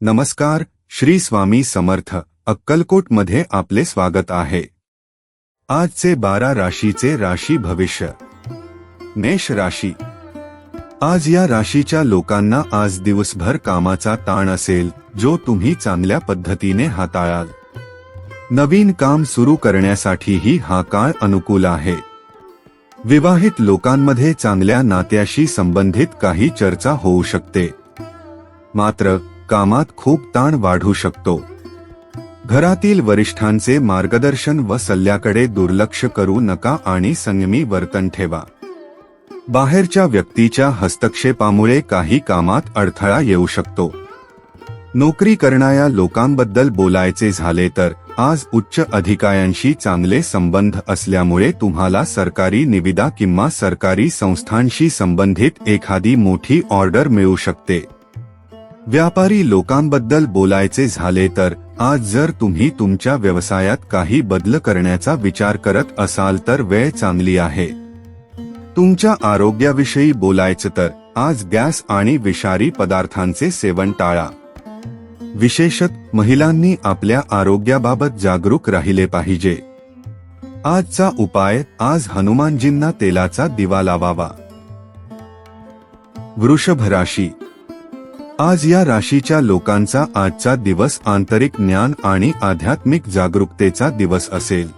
नमस्कार श्री स्वामी समर्थ अक्कलकोटमध्ये आपले स्वागत आहे. आजचे बारा राशीचे राशी भविष्य. मेष राशी. आज या राशीच्या लोकांना आज दिवसभर कामाचा ताण असेल जो तुम्ही चांगल्या पद्धतीने हाताळाल. नवीन काम सुरू करण्यासाठीही हा काळ अनुकूल आहे. विवाहित लोकांमध्ये चांगल्या नात्याशी संबंधित काही चर्चा होऊ शकते. मात्र कामात खूप ताण वाढू शकतो. घरातील वरिष्ठांचे मार्गदर्शन व सल्ल्याकडे दुर्लक्ष करू नका आणि संयमी वर्तन ठेवा. बाहेरच्या व्यक्तीच्या हस्तक्षेपामुळे काही कामात अडथळा येऊ शकतो. नोकरी करणाऱ्या लोकांबद्दल बोलायचे झाले तर आज उच्च अधिकाऱ्यांशी चांगले संबंध असल्यामुळे तुम्हाला सरकारी निविदा किंवा सरकारी संस्थांशी संबंधित एखादी मोठी ऑर्डर मिळू शकते. व्यापारी लोकांबद्दल बोलायचे झाले तर आज जर तुम्ही तुमच्या व्यवसायात काही बदल करण्याचा विचार करत असाल तर वेळ चांगली आहे. तुमच्या आरोग्याविषयी बोलायचं तर आज गॅस आणि विषारी पदार्थांचे सेवन टाळा. विशेषत महिलांनी आपल्या आरोग्याबाबत जागरूक राहिले पाहिजे. आजचा उपाय आज हनुमानजींना तेलाचा दिवा लावावा. वृषभ राशी आज या राशीच्या लोकांचा आजचा दिवस आंतरिक ज्ञान आणि आध्यात्मिक जागरूकतेचा दिवस असेल.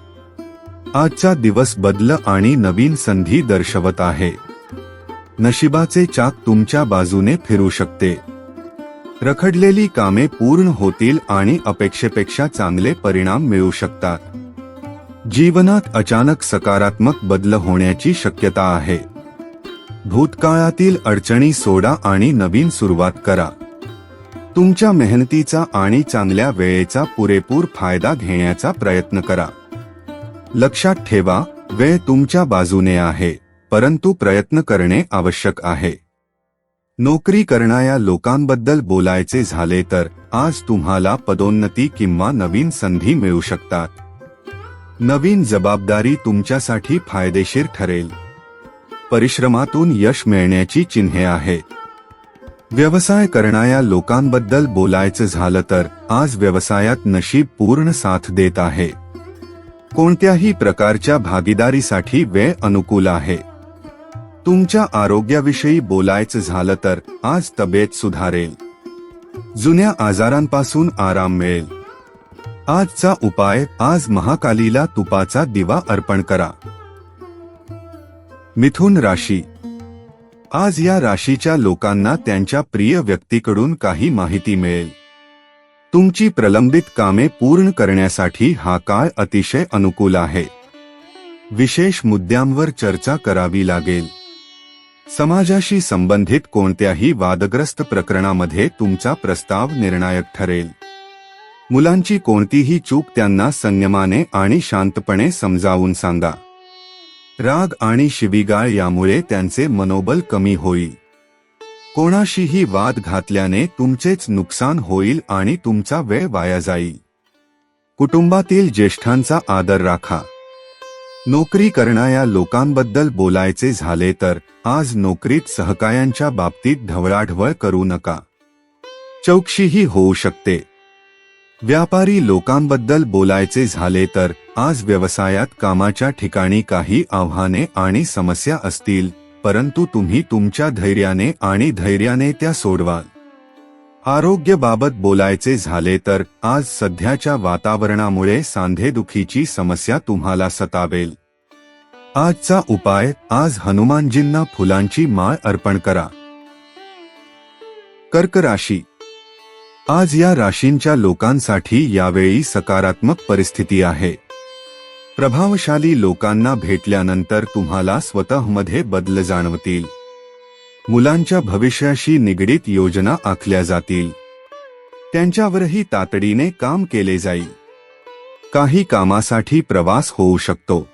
आजचा दिवस बदल आणि नवीन संधी दर्शवत आहे. नशिबाचे चाक तुमच्या बाजूने फिरू शकते. रखडलेली कामे पूर्ण होतील आणि अपेक्षेपेक्षा चांगले परिणाम मिळू शकतात. जीवनात अचानक सकारात्मक बदल होण्याची शक्यता आहे. भूतकाळातील अडचणी सोडा आणि नवीन सुरुवात करा. तुमच्या मेहनतीचा आणि चांगल्या वेळेचा पुरेपूर फायदा घेण्याचा प्रयत्न करा. लक्षात ठेवा वेळ तुमच्या बाजूने आहे परंतु प्रयत्न करणे आवश्यक आहे. नोकरी करणाऱ्या लोकांबद्दल बोलायचे झाले तर आज तुम्हाला पदोन्नती किंवा नवीन संधी मिळू शकतात. नवीन जबाबदारी तुमच्यासाठी फायदेशीर ठरेल. परिश्रमातून यश मिळण्याची चिन्हे आहेत. व्यवसाय करणाऱ्या लोकांबद्दल बोलायचं झालं तर आज व्यवसायात नशीब पूर्ण साथ देत आहे. कोणत्याही प्रकारच्या भागीदारीसाठी वेळ अनुकूल आहे. तुमच्या आरोग्याविषयी बोलायचं झालं तर आज तब्येत सुधारेल. जुन्या आजारांपासून आराम मिळेल. आजचा उपाय आज महाकालीला तुपाचा दिवा अर्पण करा. मिथुन राशी. आज या राशीच्या लोकांना त्यांच्या प्रिय व्यक्तीकडून काही माहिती मिळेल. तुमची प्रलंबित कामे पूर्ण करण्यासाठी हा काळ अतिशय अनुकूल आहे. विशेष मुद्द्यांवर चर्चा करावी लागेल. समाजाशी संबंधित कोणत्याही वादग्रस्त प्रकरणामध्ये तुमचा प्रस्ताव निर्णायक ठरेल. मुलांची कोणतीही चूक त्यांना संयमाने आणि शांतपणे समजावून सांगा. राग आणि शिवीगाळ यामुळे त्यांचे मनोबल कमी होईल. कोणाशीही वाद घातल्याने तुमचेच नुकसान होईल आणि तुमचा वेळ वाया जाईल. कुटुंबातील ज्येष्ठांचा आदर राखा. नोकरी करणाऱ्या लोकांबद्दल बोलायचे झाले तर आज नोकरीत सहकायांच्या बाबतीत ढवळाढवळ करू नका. चौकशीही होऊ शकते. व्यापारी लोकांबद्दल बोलायचे झाले तर आज व्यवसायात कामाच्या ठिकाणी काही आव्हाने आणि समस्या असतील परंतु तुम्ही तुमच्या धैर्याने आणि धैर्याने त्या सोडवाल. आरोग्यबाबत बोलायचे झाले तर आज सध्याच्या वातावरणामुळे सांधेदुखीची समस्या तुम्हाला सतावेल. आजचा उपाय आज हनुमानजींना फुलांची माळ अर्पण करा. कर्क राशी आज या राशींच्या लोकांसाठी यावेळी सकारात्मक परिस्थिती आहे. प्रभावशाली लोकांना भेटल्यानंतर तुम्हाला स्वतःमध्ये बदल जाणवतील. मुलांच्या भविष्याशी निगडीत योजना आखल्या जातील. त्यांच्यावरही तातडीने काम केले जाईल. काही कामासाठी प्रवास होऊ शकतो.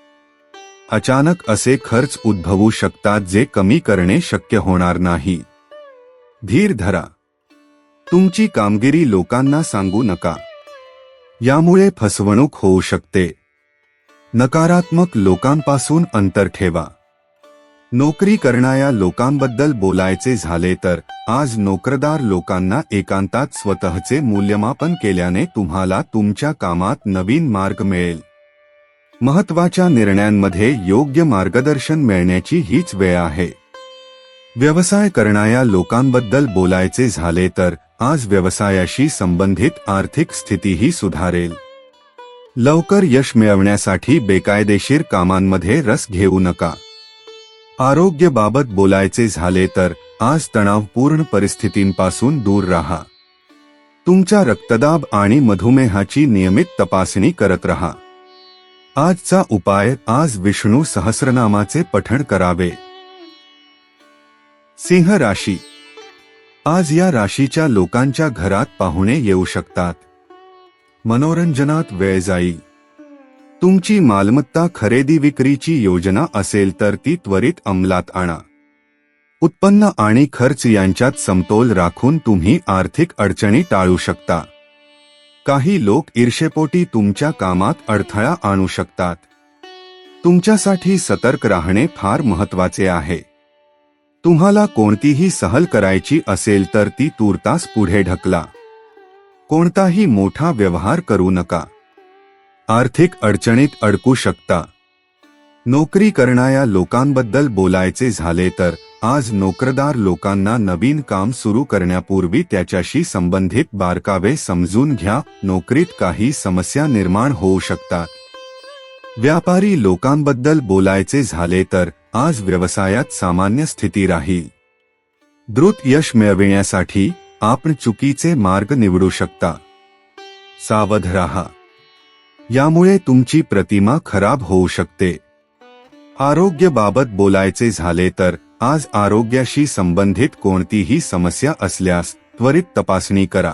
अचानक असे खर्च उद्भवू शकतात जे कमी करणे शक्य होणार नाही. धीर धरा. तुमची कामगिरी लोकांना सांगू नका. यामुळे फसवणूक होऊ शकते. नकारात्मक लोकांपासून अंतर ठेवा. नोकरी करणाऱ्या लोकांबद्दल बोलायचे झाले तर आज नोकरदार लोकांना एकांतात स्वतःचे मूल्यमापन केल्याने तुम्हाला तुमच्या कामात नवीन मार्ग मिळेल. महत्त्वाच्या निर्णयांमध्ये योग्य मार्गदर्शन मिळण्याची हीच वेळ आहे. व्यवसाय करणाऱ्या लोकांबद्दल बोलायचे झाले तर आज व्यवसायाशी संबंधित आर्थिक स्थितीही सुधारेल. लवकर यश मिळवण्यासाठी बेकायदेशीर कामांमध्ये रस घेऊ नका. आरोग्याबाबत बोलायचे झाले तर आज तणावपूर्ण परिस्थितींपासून दूर राहा. तुमच्या रक्तदाब आणि मधुमेहाची नियमित तपासणी करत रहा. आजचा उपाय आज विष्णू सहस्रनामाचे पठण करावे. सिंह राशी आज या राशीच्या लोकांच्या घरात पाहुणे येऊ शकतात. मनोरंजनात वेळ जाईल. तुमची मालमत्ता खरेदी विक्रीची योजना असेल तर ती त्वरित अंमलात आणा. उत्पन्न आणि खर्च यांच्यात समतोल राखून तुम्ही आर्थिक अडचणी टाळू शकता. काही लोक ईर्षेपोटी तुमच्या कामात अडथळा आणू शकतात. तुमच्यासाठी सतर्क राहणे फार महत्त्वाचे आहे. तुम्हाला कोणतीही सहल करायची असेल तर ती तूर्तास पुढे ढकला. कोणताही मोठा व्यवहार करू नका. आर्थिक अडचणीत अडकू शकता. नोकरी करणाऱ्या लोकांबद्दल बोलायचे झाले तर आज नोकरदार लोकांना नवीन काम सुरू करण्यापूर्वी त्याच्याशी संबंधित बारकावे समजून घ्या नोकरीत काही समस्या निर्माण होऊ शकतात. व्यापारी लोकांबद्दल बोलायचे झाले तर आज व्यवसायात सामान्य स्थिती राहील द्रुत यश मिळविण्यासाठी आपण चुकीचे मार्ग निवडू शकता. सावध राहा. यामुळे तुमची प्रतिमा खराब होऊ शकते. आरोग्याबाबत बोलायचे झाले तर आज आरोग्याशी संबंधित कोणतीही समस्या असल्यास त्वरित तपासणी करा.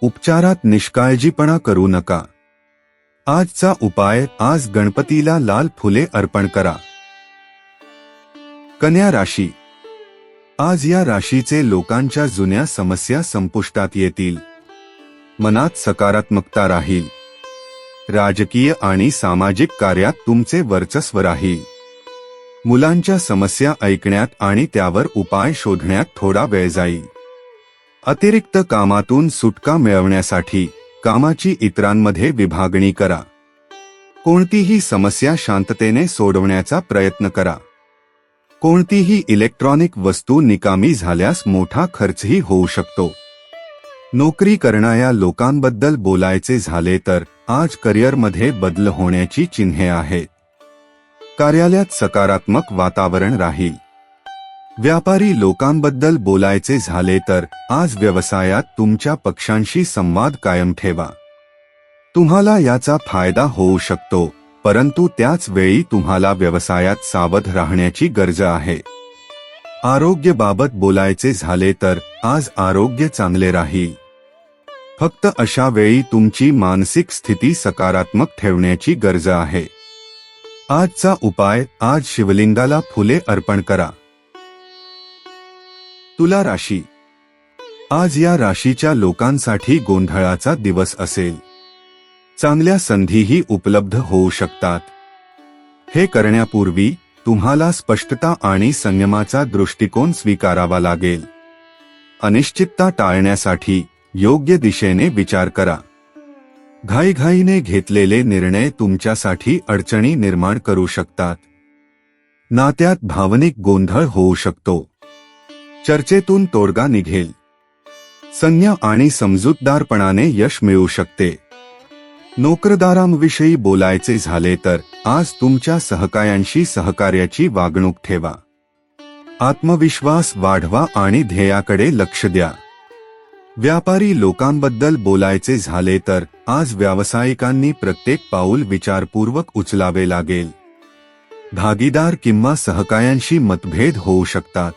उपचारात निष्काळजीपणा करू नका. आजचा उपाय आज गणपतीला लाल फुले अर्पण करा. कन्या राशी. आज या राशीचे लोकांच्या जुन्या समस्या संपुष्टात येतील. मनात सकारात्मकता राहील. राजकीय आणि सामाजिक कार्यात तुमचे वर्चस्व राहील. मुलांच्या समस्या ऐकण्यात आणि त्यावर उपाय शोधण्यात थोडा वेळ जाईल. अतिरिक्त कामातून सुटका मिळवण्यासाठी कामाची इतरांमध्ये विभागणी करा. कोणतीही समस्या शांततेने सोडवण्याचा प्रयत्न करा. कोणतीही इलेक्ट्रॉनिक वस्तू निकामी झाल्यास मोठा खर्चही होऊ शकतो. नोकरी करणाऱ्या लोकांबद्दल बोलायचे झाले तर आज करिअरमध्ये बदल होण्याची चिन्हे आहेत. कार्यालयात सकारात्मक वातावरण राहील. व्यापारी लोकांबद्दल बोलायचे झाले तर आज व्यवसायात तुमच्या पक्षांशी संवाद कायम ठेवा. तुम्हाला याचा फायदा होऊ शकतो. परंतु त्याच वेळी तुम्हाला व्यवसायात सावध राहण्याची गरज आहे. आरोग्यबाबत बोलायचे झाले तर आज आरोग्य चांगले राहील. फक्त अशा वेळी तुमची मानसिक स्थिती सकारात्मक ठेवण्याची गरज आहे. आजचा उपाय आज शिवलिंगाला फुले अर्पण करा. तुला राशी. आज या राशीच्या लोकांसाठी गोंधळाचा दिवस असेल. चांगल्या संधीही उपलब्ध होऊ शकतात. हे करण्यापूर्वी तुम्हाला स्पष्टता आणि संयमाचा दृष्टिकोन स्वीकारावा लागेल. अनिश्चितता टाळण्यासाठी योग्य दिशेने विचार करा. घाईघाईने घेतलेले निर्णय तुमच्यासाठी अडचणी निर्माण करू शकतात. नात्यात भावनिक गोंधळ होऊ शकतो. चर्चेतून तोडगा निघेल. संज्ञा आणि समजूतदारपणाने यश मिळू शकते. नोकरदारांविषयी बोलायचे झाले तर आज तुमच्या सहकायांशी सहकार्याची वागणूक ठेवा. आत्मविश्वास वाढवा आणि ध्येयाकडे लक्ष द्या. व्यापारी लोकांबद्दल बोलायचे झाले तर आज व्यावसायिकांनी प्रत्येक पाऊल विचारपूर्वक उचलावे लागेल. भागीदार किंवा सहकायांशी मतभेद होऊ शकतात.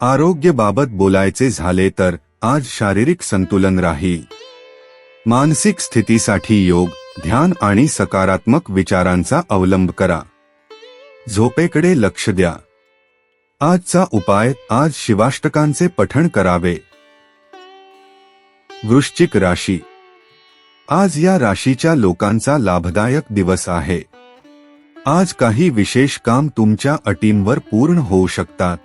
आरोग्याबाबत बोलायचे झाले तर आज शारीरिक संतुलन राहील. मानसिक स्थितीसाठी योग ध्यान आणि सकारात्मक विचारांचा अवलंब करा. झोपेकडे लक्ष द्या. आजचा उपाय आज शिवाष्टकांचे पठण करावे. वृश्चिक राशी. आज या राशीच्या लोकांचा लाभदायक दिवस आहे. आज काही विशेष काम तुमच्या अटींवर पूर्ण होऊ शकतात.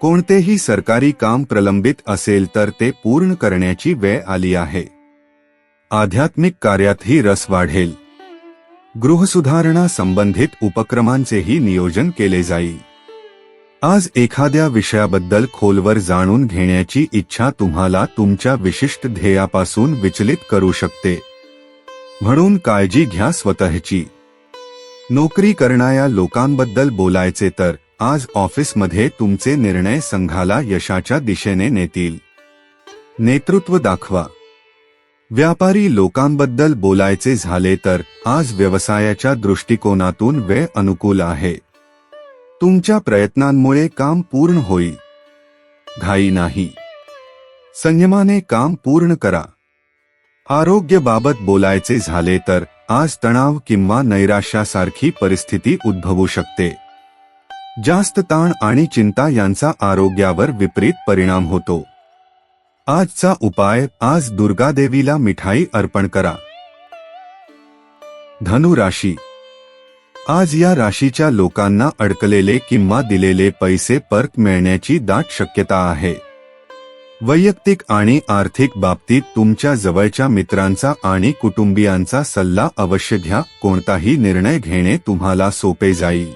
कोणतेही सरकारी काम प्रलंबित असेल तर ते पूर्ण करण्याची वेळ आली आहे. आध्यात्मिक कार्यातही रस वाढेल. गृहसुधारणा संबंधित उपक्रमांचेही नियोजन केले जाईल. आज एखाद्या विषयाबद्दल खोलवर जाणून घेण्याची इच्छा तुम्हाला तुमच्या विशिष्ट ध्येयापासून विचलित करू शकते. म्हणून काळजी घ्या स्वतःची. नोकरी करणाऱ्या लोकांबद्दल बोलायचे तर आज ऑफिसमध्ये तुमचे निर्णय संघाला यशाच्या दिशेने नेतील. नेतृत्व दाखवा. व्यापारी लोकांबद्दल बोलायचे झाले तर आज व्यवसायाच्या दृष्टिकोनातून वेळ अनुकूल आहे. तुमच्या प्रयत्नांमुळे काम पूर्ण होईल. घाई नाही. संयमाने काम पूर्ण करा. आरोग्याबाबत बोलायचे झाले तर आज तणाव किंवा नैराश्यासारखी परिस्थिती उद्भवू शकते. जास्त ताण आणि चिंता यांचा आरोग्यावर विपरीत परिणाम होतो. आजचा उपाय आज दुर्गादेवीला मिठाई अर्पण करा. धनु राशी. आज या राशीच्या लोकांना अडकलेले किंवा दिलेले पैसे परत मिळण्याची दाट शक्यता आहे. वैयक्तिक आणि आर्थिक बाबतीत तुमच्या जवळच्या मित्रांचा आणि कुटुंबियांचा सल्ला अवश्य घ्या कोणताही निर्णय घेणे तुम्हाला सोपे जाईल.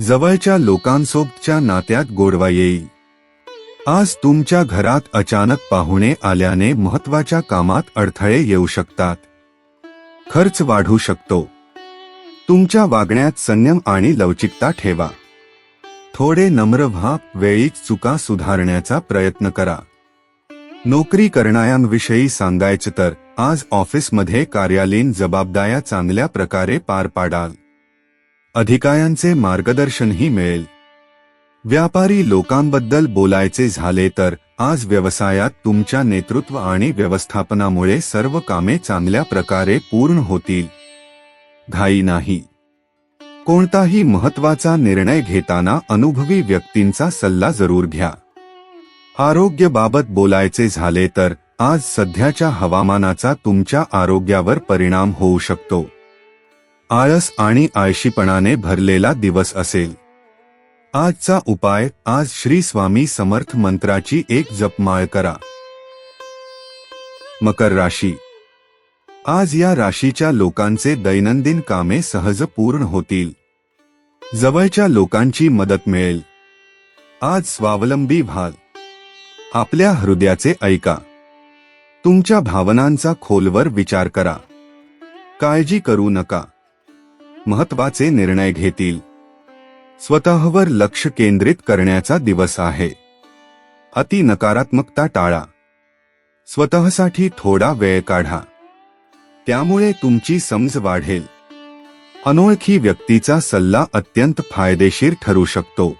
जवळच्या लोकांसोबतच्या नात्यात गोडवा येईल. आज तुमच्या घरात अचानक पाहुणे आल्याने महत्त्वाच्या कामात अडथळे येऊ शकतात. खर्च वाढू शकतो. तुमच्या वागण्यात संयम आणि लवचिकता ठेवा. थोडे नम्र व्हा वेळीच चुका सुधारण्याचा प्रयत्न करा. नोकरी करणाऱ्यांविषयी सांगायचं तर आज ऑफिसमध्ये कार्यालयीन जबाबदाऱ्या चांगल्या प्रकारे पार पाडाल. अधिकाऱ्यांचे मार्गदर्शनही मिळेल. व्यापारी लोकांबद्दल बोलायचे झाले तर आज व्यवसायात तुमच्या नेतृत्व आणि व्यवस्थापनामुळे सर्व कामे चांगल्या प्रकारे पूर्ण होतील. घाई नाही. कोणताही महत्त्वाचा निर्णय घेताना अनुभवी व्यक्तींचा सल्ला जरूर घ्या. आरोग्यबाबत बोलायचे झाले तर आज सध्याच्या हवामानाचा तुमच्या आरोग्यावर परिणाम होऊ शकतो. आळस आणि आळशीपणाने भरलेला दिवस असेल. आजचा उपाय आज श्री स्वामी समर्थ मंत्राची एक जपमाळ करा. मकर राशी. आज या राशीच्या लोकांचे दैनंदिन कामे सहज पूर्ण होतील. जवळच्या लोकांची मदत मिळेल. आज स्वावलंबी व्हाल. आपल्या हृदयाचे ऐका. तुमच्या भावनांचा खोलवर विचार करा. काळजी करू नका. महत्त्वाचे निर्णय घेतील. स्वतःवर लक्ष केंद्रित करण्याचा दिवस आहे. अति नकारात्मकता टाळा. स्वतःसाठी थोडा वेळ काढा. त्यामुळे तुमची समज वाढेल. अनोळखी व्यक्तीचा सल्ला अत्यंत फायदेशीर ठरू शकतो.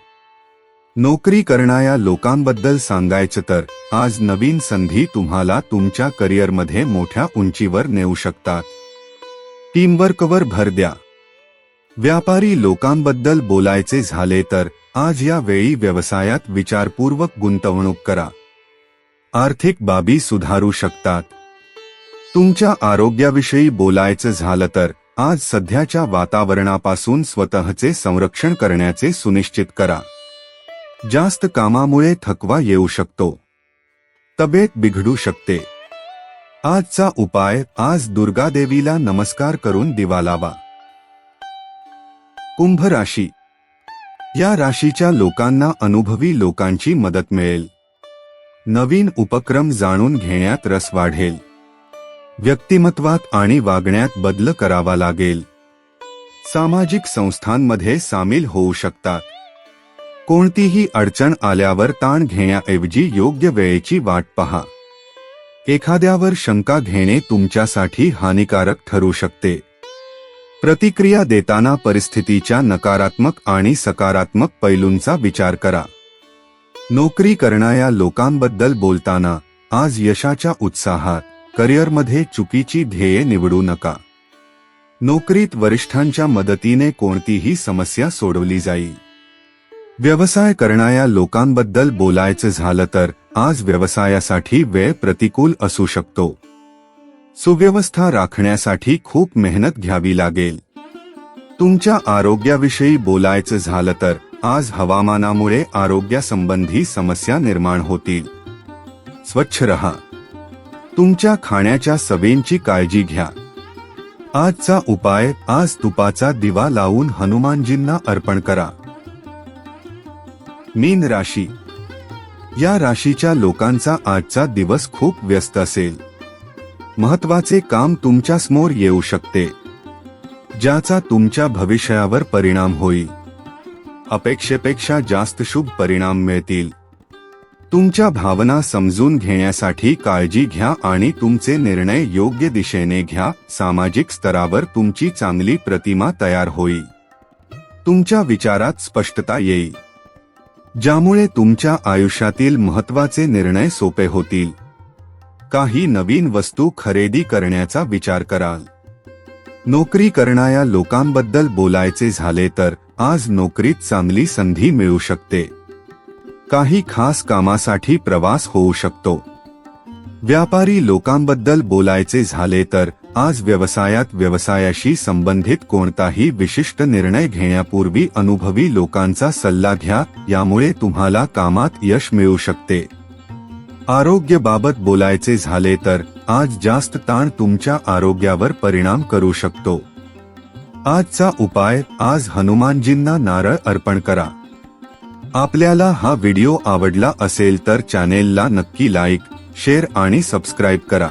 नोकरी करणाऱ्या लोकांबद्दल सांगायचं तर आज नवीन संधी तुम्हाला तुमच्या करिअरमध्ये मोठ्या उंचीवर नेऊ शकतात. टीमवर्कवर भर द्या. व्यापारी लोकांबद्दल बोलायचे झाले तर आज या वेळी व्यवसायात विचारपूर्वक गुंतवणूक करा. आर्थिक बाबी सुधारू शकतात. तुमच्या आरोग्याविषयी बोलायचं झालं तर आज सध्याच्या वातावरणापासून स्वतःचे संरक्षण करण्याचे सुनिश्चित करा. जास्त कामामुळे थकवा येऊ शकतो. तब्येत बिघडू शकते. आजचा उपाय आज दुर्गादेवीला नमस्कार करून दिवा लावा. कुंभ राशी या राशीच्या लोकांना अनुभवी लोकांची मदत मिळेल. नवीन उपक्रम जाणून घेण्यात रस वाढेल. व्यक्तिमत्वात आणि वागण्यात बदल करावा लागेल. सामाजिक संस्थांमध्ये सामील होऊ शकतात. कोणतीही अडचण आल्यावर ताण घेण्याऐवजी योग्य वेळेची वाट पहा. एखाद्यावर शंका घेणे तुमच्यासाठी हानिकारक ठरू शकते. प्रतिक्रिया देताना परिस्थितीच्या नकारात्मक आणि सकारात्मक पैलूंचा विचार करा. नोकरी करणाऱ्या लोकांबद्दल बोलताना आज यशाच्या उत्साहात करिअरमध्ये चुकीची ध्येये निवडू नका. नोकरीत वरिष्ठांच्या मदतीने कोणतीही समस्या सोडवली जाईल. व्यवसाय करणाऱ्या लोकांबद्दल बोलायचं झालं तर आज व्यवसायासाठी वेळ प्रतिकूल असू शकतो. सुव्यवस्था राखण्यासाठी खूप मेहनत घ्यावी लागेल. तुमच्या आरोग्याविषयी बोलायचं झालं तर आज हवामानामुळे आरोग्यासंबंधी समस्या निर्माण होतील. स्वच्छ रहा. तुमच्या खाण्याच्या सवयींची काळजी घ्या. आजचा उपाय आज तुपाचा दिवा लावून हनुमानजींना अर्पण करा. मीन राशी. या राशीच्या लोकांचा आजचा दिवस खूप व्यस्त असेल. महत्त्वाचे काम तुमच्यासमोर येऊ शकते ज्याचा तुमच्या भविष्यावर परिणाम होईल. अपेक्षेपेक्षा जास्त शुभ परिणाम मिळतील. तुमच्या भावना समजून घेण्यासाठी काळजी घ्या आणि तुमचे निर्णय योग्य दिशेने घ्या. सामाजिक स्तरावर तुमची चांगली प्रतिमा तयार होईल. तुमच्या विचारात स्पष्टता येईल ज्यामुळे तुमच्या आयुष्यातील महत्त्वाचे निर्णय सोपे होतील. काही नवीन वस्तू खरेदी करण्याचा विचार कराल. नोकरी करणाऱ्या लोकांबद्दल बोलायचे झाले तर आज नोकरीत चांगली संधी मिळू शकते. काही खास कामासाठी प्रवास होऊ शकतो. व्यापारी लोकांबद्दल बोलायचे झाले तर आज व्यवसायात व्यवसायाशी संबंधित कोणताही विशिष्ट निर्णय घेण्यापूर्वी अनुभवी लोकांचा सल्ला घ्या यामुळे तुम्हाला कामात यश मिळू शकते. आरोग्याबाबत बोलायचे झाले तर आज जास्त ताण तुमच्या आरोग्यावर परिणाम करू शकतो. आजचा उपाय आज हनुमानजींना नारळ अर्पण करा. आपल्याला हा व्हिडिओ आवडला असेल तर चॅनेलला नक्की लाईक शेअर आणि सबस्क्राईब करा.